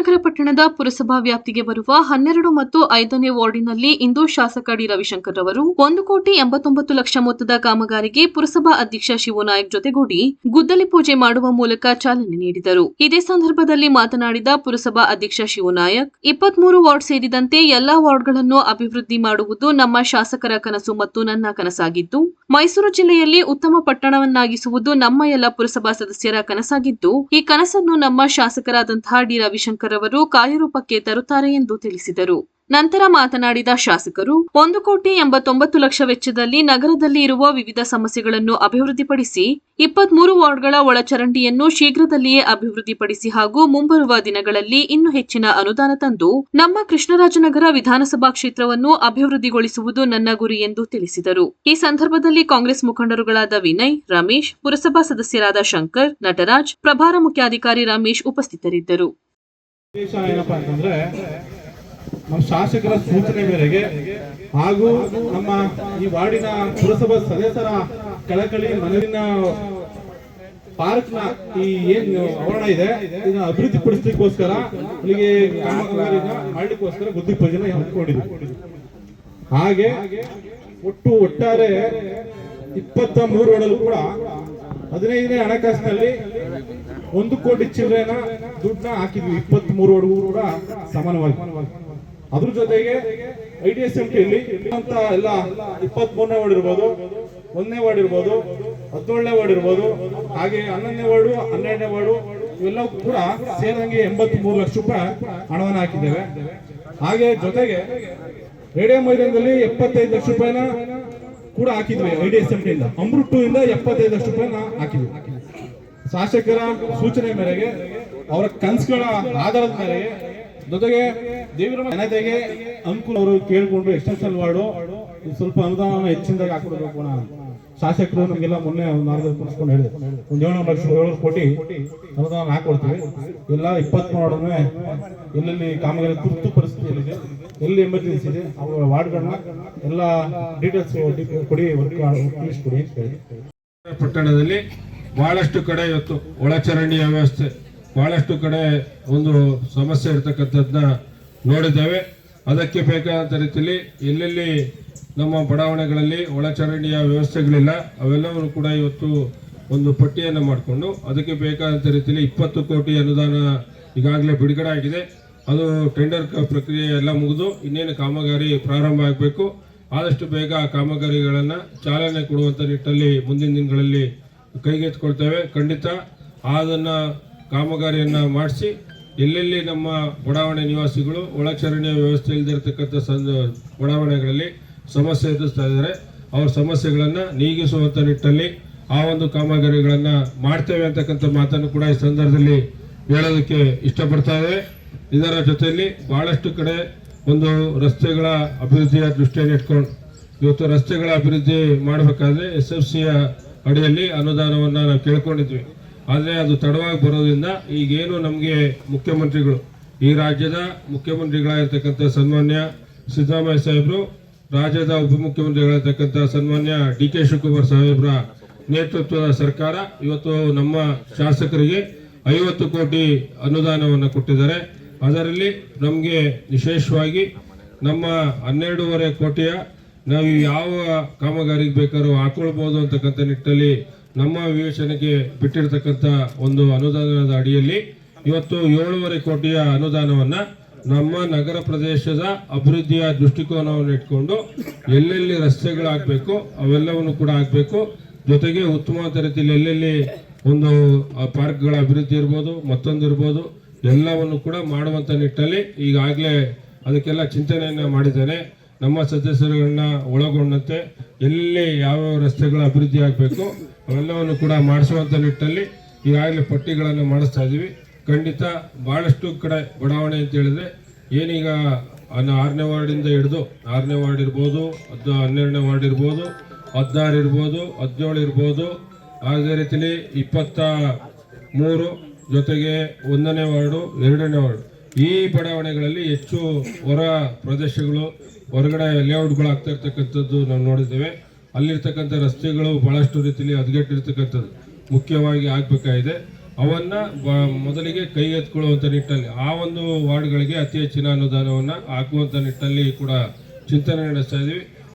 ರಾಮನಗರ ಪಟ್ಟಣದ ಪುರಸಭಾ ವ್ಯಾಪ್ತಿಗೆ ಬರುವ ಹನ್ನೆರಡು ಮತ್ತು ಐದನೇ ವಾರ್ಡಿನಲ್ಲಿ ಇಂದು ಶಾಸಕ ಡಿ ರವಿಶಂಕರ್ ಅವರು ಒಂದು ಕೋಟಿ ಎಂಬತ್ತೊಂಬತ್ತು ಲಕ್ಷ ಮೊತ್ತದ ಕಾಮಗಾರಿಗೆ ಪುರಸಭಾ ಅಧ್ಯಕ್ಷ ಶಿವನಾಯಕ್ ಜೊತೆಗೂಡಿ ಗುದ್ದಲಿ ಪೂಜೆ ಮಾಡುವ ಮೂಲಕ ಚಾಲನೆ ನೀಡಿದರು. ಇದೇ ಸಂದರ್ಭದಲ್ಲಿ ಮಾತನಾಡಿದ ಪುರಸಭಾ ಅಧ್ಯಕ್ಷ ಶಿವನಾಯಕ್, ಇಪ್ಪತ್ಮೂರು ವಾರ್ಡ್ ಸೇರಿದಂತೆ ಎಲ್ಲಾ ವಾರ್ಡ್ಗಳನ್ನು ಅಭಿವೃದ್ಧಿ ಮಾಡುವುದು ನಮ್ಮ ಶಾಸಕರ ಕನಸು ಮತ್ತು ನನ್ನ ಕನಸಾಗಿದ್ದು ಮೈಸೂರು ಜಿಲ್ಲೆಯಲ್ಲಿ ಉತ್ತಮ ಪಟ್ಟಣವನ್ನಾಗಿಸುವುದು ನಮ್ಮ ಎಲ್ಲ ಪುರಸಭಾ ಸದಸ್ಯರ ಕನಸಾಗಿದ್ದು ಈ ಕನಸನ್ನು ನಮ್ಮ ಶಾಸಕರಾದಂತಹ ಡಿ ರವಿಶಂಕರ್ ಅವರು ಕಾರ್ಯರೂಪಕ್ಕೆ ತರುತ್ತಾರೆ ಎಂದು ತಿಳಿಸಿದರು. ನಂತರ ಮಾತನಾಡಿದ ಶಾಸಕರು, ಒಂದು ಕೋಟಿ ಎಂಬತ್ತೊಂಬತ್ತು ಲಕ್ಷ ವೆಚ್ಚದಲ್ಲಿ ನಗರದಲ್ಲಿ ಇರುವ ವಿವಿಧ ಸಮಸ್ಯೆಗಳನ್ನು ಅಭಿವೃದ್ಧಿಪಡಿಸಿ, ಇಪ್ಪತ್ಮೂರು ವಾರ್ಡ್ಗಳ ಒಳಚರಂಡಿಯನ್ನು ಶೀಘ್ರದಲ್ಲಿಯೇ ಅಭಿವೃದ್ಧಿಪಡಿಸಿ ಹಾಗೂ ಮುಂಬರುವ ದಿನಗಳಲ್ಲಿ ಇನ್ನೂ ಹೆಚ್ಚಿನ ಅನುದಾನ ತಂದು, ನಮ್ಮ ಕೃಷ್ಣರಾಜನಗರ ವಿಧಾನಸಭಾ ಕ್ಷೇತ್ರವನ್ನು ಅಭಿವೃದ್ಧಿಗೊಳಿಸುವುದು ನನ್ನ ಗುರಿ ಎಂದು ತಿಳಿಸಿದರು. ಈ ಸಂದರ್ಭದಲ್ಲಿ ಕಾಂಗ್ರೆಸ್ ಮುಖಂಡರುಗಳಾದ ವಿನಯ್, ರಮೇಶ್, ಪುರಸಭಾ ಸದಸ್ಯರಾದ ಶಂಕರ್, ನಟರಾಜ್, ಪ್ರಭಾರ ಮುಖ್ಯಾಧಿಕಾರಿ ರಮೇಶ್ ಉಪಸ್ಥಿತರಿದ್ದರು. ಉದ್ದೇಶ ಏನಪ್ಪಾ ಅಂತಂದ್ರೆ ನಮ್ಮ ಶಾಸಕರ ಸೂಚನೆ ಮೇರೆಗೆ ಹಾಗೂ ನಮ್ಮ ಈ ವಾರ್ಡಿನ ಪುರಸಭಾ ಸದಸ್ಯರ ಕಳಕಳಿ ಮನವಿನ ಪಾರ್ಕ್ನ ಈ ಏನ್ ಆವರಣ ಇದೆ, ಇದನ್ನ ಅಭಿವೃದ್ಧಿ ಪಡಿಸಲಿಕ್ಕೋಸ್ಕರ ಇಲ್ಲಿಗೆ ಮಾಡ್ಲಿಕ್ಕೋಸ್ಕರ ಬುದ್ಧಿ ಪೂಜೆನ ಹಮ್ಮಿಕೊಂಡಿದ್ವಿ. ಹಾಗೆ ಒಟ್ಟು ಒಟ್ಟಾರೆ ಇಪ್ಪತ್ತ ಮೂರು ಕೂಡ ಹದಿನೈದನೇ ಹಣಕಾಸಿನಲ್ಲಿ ಒಂದು ಕೋಟಿ ಚಿಲ್ಲರೆನ ದುಡ್ಡನ್ನ ಹಾಕಿದ್ವಿ. ಇಪ್ಪತ್ತ್ ಮೂರು ಒಳಗೂ ಕೂಡ ಸಮಾನವಾಗಿ. ಅದ್ರ ಜೊತೆಗೆ ಐ ಡಿ ಎಸ್ ಎಂ ಟಿಯಲ್ಲಿ ಅಂತ ಎಲ್ಲ ಇಪ್ಪತ್ತ್ ಮೂರನೇ ವಾರ್ಡ್ ಇರ್ಬೋದು, ಒಂದನೇ ವಾರ್ಡ್ ಇರ್ಬೋದು ಹದಿನೇಳನೇ ವಾರ್ಡ್ ಇರ್ಬೋದು, ಹಾಗೆ ಹನ್ನೊಂದನೇ ವಾರ್ಡು, ಹನ್ನೆರಡನೇ ವಾರ್ಡು ಇವೆಲ್ಲವೂ ಕೂಡ ಸೇರಂಗೆ ಎಂಬತ್ತ್ ಮೂರು ಲಕ್ಷ ರೂಪಾಯಿ ಹಣವನ್ನು ಹಾಕಿದ್ದೇವೆ. ಹಾಗೆ ಜೊತೆಗೆ ರೇಡಿಯೋ ಮೈದಾನದಲ್ಲಿ ಎಪ್ಪತ್ತೈದು ಲಕ್ಷ ರೂಪಾಯಿನ ಕೂಡ ಹಾಕಿದ್ವಿ ಐ ಡಿ ಎಸ್ ಎಂ ಟಿಯಿಂದ ಅಮೃತ್ ಟೂ ಇಂದ ಎಪ್ಪತ್ತೈದು ಲಕ್ಷ ರೂಪಾಯಿನ ಹಾಕಿದ್ವಿ. ಶಾಸಕರ ಸೂಚನೆ ಮೇರೆಗೆ, ಅವರ ಕನಸುಗಳ ಆಧಾರದ ಮೇರೆಗೆ, ಜೊತೆಗೆ ದೇವರ ಜನತೆಗೆ ಅನುಕೂಲ ಅವರು ಕೇಳಿಕೊಂಡು ಎಕ್ಸ್ಟೆನ್ಷನ್ ವಾರ್ಡು ಸ್ವಲ್ಪ ಅನುದಾನ ಹೆಚ್ಚಿನದಾಗಿ ಹಾಕೊಡ್ಬೇಕು ಶಾಸಕರು ನಮಗೆಲ್ಲ ಮೊನ್ನೆ ಮಾರ್ಗ ಕುಡಿಸ್ಕೊಂಡು ಹೇಳಿದೆ ಒಂದು ಏಳು ಲಕ್ಷ ಏಳು ಕೋಟಿ ಅನುದಾನ ಹಾಕೊಡ್ತೀವಿ ಎಲ್ಲ ಇಪ್ಪತ್ತ್ ವಾರ್ಡನ್ನೇ ಎಲ್ಲೆಲ್ಲಿ ಕಾಮಗಾರಿ ತುರ್ತು ಪರಿಸ್ಥಿತಿಯಲ್ಲಿದೆ, ಎಲ್ಲಿ ಎಮರ್ಜೆನ್ಸಿ ಇದೆ, ಅವರ ವಾರ್ಡ್ಗಳನ್ನ ಎಲ್ಲ ಡೀಟೇಲ್ಸ್ ಕೊಡಿ ವರ್ಕ್ ಕೊಡಿ ಅಂತ ಹೇಳಿ. ಪಟ್ಟಣದಲ್ಲಿ ಬಹಳಷ್ಟು ಕಡೆ ಇವತ್ತು ಒಳಚರಂಡಿಯ ವ್ಯವಸ್ಥೆ, ಬಹಳಷ್ಟು ಕಡೆ ಒಂದು ಸಮಸ್ಯೆ ಇರತಕ್ಕಂಥದ್ದನ್ನ ನೋಡಿದ್ದೇವೆ. ಅದಕ್ಕೆ ಬೇಕಾದಂಥ ರೀತಿಯಲ್ಲಿ ಎಲ್ಲೆಲ್ಲಿ ನಮ್ಮ ಬಡಾವಣೆಗಳಲ್ಲಿ ಒಳಚರಂಡಿಯ ವ್ಯವಸ್ಥೆಗಳಿಲ್ಲ, ಅವೆಲ್ಲವನ್ನು ಕೂಡ ಇವತ್ತು ಒಂದು ಪಟ್ಟಿಯನ್ನು ಮಾಡಿಕೊಂಡು ಅದಕ್ಕೆ ಬೇಕಾದಂಥ ರೀತಿಯಲ್ಲಿ ಇಪ್ಪತ್ತು ಕೋಟಿ ಅನುದಾನ ಈಗಾಗಲೇ ಬಿಡುಗಡೆ ಆಗಿದೆ. ಅದು ಟೆಂಡರ್ ಪ್ರಕ್ರಿಯೆ ಎಲ್ಲ ಮುಗಿದು ಇನ್ನೇನು ಕಾಮಗಾರಿ ಪ್ರಾರಂಭ ಆಗಬೇಕು. ಆದಷ್ಟು ಬೇಗ ಆ ಕಾಮಗಾರಿಗಳನ್ನು ಚಾಲನೆ ಕೊಡುವಂಥ ನಿಟ್ಟಲ್ಲಿ ಮುಂದಿನ ದಿನಗಳಲ್ಲಿ ಕೈಗೆತ್ತಿಕೊಳ್ತೇವೆ. ಖಂಡಿತ ಅದನ್ನು ಕಾಮಗಾರಿಯನ್ನು ಮಾಡಿಸಿ ಎಲ್ಲೆಲ್ಲಿ ನಮ್ಮ ಬಡಾವಣೆ ನಿವಾಸಿಗಳು ಒಳಚರಂಡಿಯ ವ್ಯವಸ್ಥೆ ಇಲ್ಲದಿರತಕ್ಕಂಥ ಸಂದ, ಬಡಾವಣೆಗಳಲ್ಲಿ ಸಮಸ್ಯೆ ಎದುರಿಸ್ತಾ ಇದ್ದಾರೆ. ಅವ್ರ ಸಮಸ್ಯೆಗಳನ್ನು ನೀಗಿಸುವಂಥ ನಿಟ್ಟಲ್ಲಿ ಆ ಒಂದು ಕಾಮಗಾರಿಗಳನ್ನು ಮಾಡ್ತೇವೆ ಅಂತಕ್ಕಂಥ ಮಾತನ್ನು ಕೂಡ ಈ ಸಂದರ್ಭದಲ್ಲಿ ಹೇಳೋದಕ್ಕೆ ಇಷ್ಟಪಡ್ತಾ ಇದರ ಜೊತೆಯಲ್ಲಿ ಭಾಳಷ್ಟು ಕಡೆ ಒಂದು ರಸ್ತೆಗಳ ಅಭಿವೃದ್ಧಿಯ ದೃಷ್ಟಿಯನ್ನು ಇಟ್ಕೊಂಡು ಇವತ್ತು ರಸ್ತೆಗಳ ಅಭಿವೃದ್ಧಿ ಮಾಡಬೇಕಾದ್ರೆ ಎಸ್ ಎಫ್ ಸಿಯ ಅಡಿಯಲ್ಲಿ ಅನುದಾನವನ್ನು ನಾವು ಕೇಳ್ಕೊಂಡಿದ್ವಿ. ಆದರೆ ಅದು ತಡವಾಗಿ ಬರೋದ್ರಿಂದ ಈಗೇನು ನಮಗೆ ಮುಖ್ಯಮಂತ್ರಿಗಳು, ಈ ರಾಜ್ಯದ ಮುಖ್ಯಮಂತ್ರಿಗಳಾಗಿರ್ತಕ್ಕಂಥ ಸನ್ಮಾನ್ಯ ಸಿದ್ದರಾಮಯ್ಯ ಸಾಹೇಬರು, ರಾಜ್ಯದ ಉಪಮುಖ್ಯಮಂತ್ರಿಗಳಾಗಿರ್ತಕ್ಕಂಥ ಸನ್ಮಾನ್ಯ ಡಿ ಕೆ ಶಿವಕುಮಾರ್ ಸಾಹೇಬ್ರ ನೇತೃತ್ವದ ಸರ್ಕಾರ ಇವತ್ತು ನಮ್ಮ ಶಾಸಕರಿಗೆ ಐವತ್ತು ಕೋಟಿ ಅನುದಾನವನ್ನು ಕೊಟ್ಟಿದ್ದಾರೆ. ಅದರಲ್ಲಿ ನಮಗೆ ವಿಶೇಷವಾಗಿ ನಮ್ಮ ಹನ್ನೆರಡೂವರೆ ಕೋಟಿಯ ನಾವು ಯಾವ ಕಾಮಗಾರಿಗೆ ಬೇಕಾದ್ರೂ ಹಾಕೊಳ್ಬೋದು ಅಂತಕ್ಕಂಥ ನಿಟ್ಟಲ್ಲಿ ನಮ್ಮ ವಿವೇಚನೆಗೆ ಬಿಟ್ಟಿರ್ತಕ್ಕಂಥ ಒಂದು ಅನುದಾನದ ಅಡಿಯಲ್ಲಿ ಇವತ್ತು ಏಳೂವರೆ ಕೋಟಿಯ ಅನುದಾನವನ್ನು ನಮ್ಮ ನಗರ ಪ್ರದೇಶದ ಅಭಿವೃದ್ಧಿಯ ದೃಷ್ಟಿಕೋನವನ್ನು ಇಟ್ಕೊಂಡು ಎಲ್ಲೆಲ್ಲಿ ರಸ್ತೆಗಳಾಗಬೇಕು, ಅವೆಲ್ಲವನ್ನು ಕೂಡ ಆಗಬೇಕು. ಜೊತೆಗೆ ಉತ್ತಮವಾದ ರೀತಿಯಲ್ಲಿ ಎಲ್ಲೆಲ್ಲಿ ಒಂದು ಪಾರ್ಕ್ಗಳ ಅಭಿವೃದ್ಧಿ ಇರ್ಬೋದು, ಮತ್ತೊಂದು ಇರ್ಬೋದು, ಎಲ್ಲವನ್ನು ಕೂಡ ಮಾಡುವಂಥ ನಿಟ್ಟಲ್ಲಿ ಈಗಾಗಲೇ ಅದಕ್ಕೆಲ್ಲ ಚಿಂತನೆಯನ್ನು ಮಾಡಿದ್ದೇನೆ. ನಮ್ಮ ಸದಸ್ಯರುಗಳನ್ನ ಒಳಗೊಂಡಂತೆ ಎಲ್ಲಿ ಯಾವ್ಯಾವ ರಸ್ತೆಗಳ ಅಭಿವೃದ್ಧಿ ಆಗಬೇಕು ಅವೆಲ್ಲವನ್ನು ಕೂಡ ಮಾಡಿಸುವಂಥ ನಿಟ್ಟಲ್ಲಿ ಈಗಾಗಲೇ ಪಟ್ಟಿಗಳನ್ನು ಮಾಡಿಸ್ತಾ ಇದ್ದೀವಿ ಖಂಡಿತ ಭಾಳಷ್ಟು ಕಡೆ ಬಡಾವಣೆ ಅಂತ ಹೇಳಿದ್ರೆ ಏನೀಗ ಆರನೇ ವಾರ್ಡಿಂದ ಹಿಡಿದು ಆರನೇ ವಾರ್ಡ್ ಇರ್ಬೋದು ಹದ್ ಹನ್ನೆರಡನೇ ವಾರ್ಡ್ ಇರ್ಬೋದು, ಹದಿನಾರು ಇರ್ಬೋದು, ಹದಿನೇಳು ಇರ್ಬೋದು. ಅದೇ ರೀತಿಲಿ ಇಪ್ಪತ್ತ ಮೂರು ಜೊತೆಗೆ ಒಂದನೇ ವಾರ್ಡು, ಎರಡನೇ ವಾರ್ಡು. ಈ ಬಡಾವಣೆಗಳಲ್ಲಿ ಹೆಚ್ಚು ಹೊರ ಪ್ರದೇಶಗಳು, ಹೊರಗಡೆ ಲೇಔಟ್ಗಳು ಆಗ್ತಾ ಇರ್ತಕ್ಕಂಥದ್ದು ನಾವು ನೋಡಿದ್ದೇವೆ. ಅಲ್ಲಿರ್ತಕ್ಕಂಥ ರಸ್ತೆಗಳು ಬಹಳಷ್ಟು ರೀತಿಯಲ್ಲಿ ಹದಗೆಟ್ಟಿರ್ತಕ್ಕಂಥದ್ದು ಮುಖ್ಯವಾಗಿ ಆಗಬೇಕಾಗಿದೆ. ಅವನ್ನ ಮೊದಲಿಗೆ ಕೈಗೆತ್ಕೊಳ್ಳುವಂಥ ನಿಟ್ಟಲ್ಲಿ, ಆ ಒಂದು ವಾರ್ಡ್ಗಳಿಗೆ ಅತಿ ಹೆಚ್ಚಿನ ಅನುದಾನವನ್ನು ಹಾಕುವಂಥ ನಿಟ್ಟಲ್ಲಿ ಕೂಡ ಚಿಂತನೆ ನಡೆಸ್ತಾ ಇದ್ದೀವಿ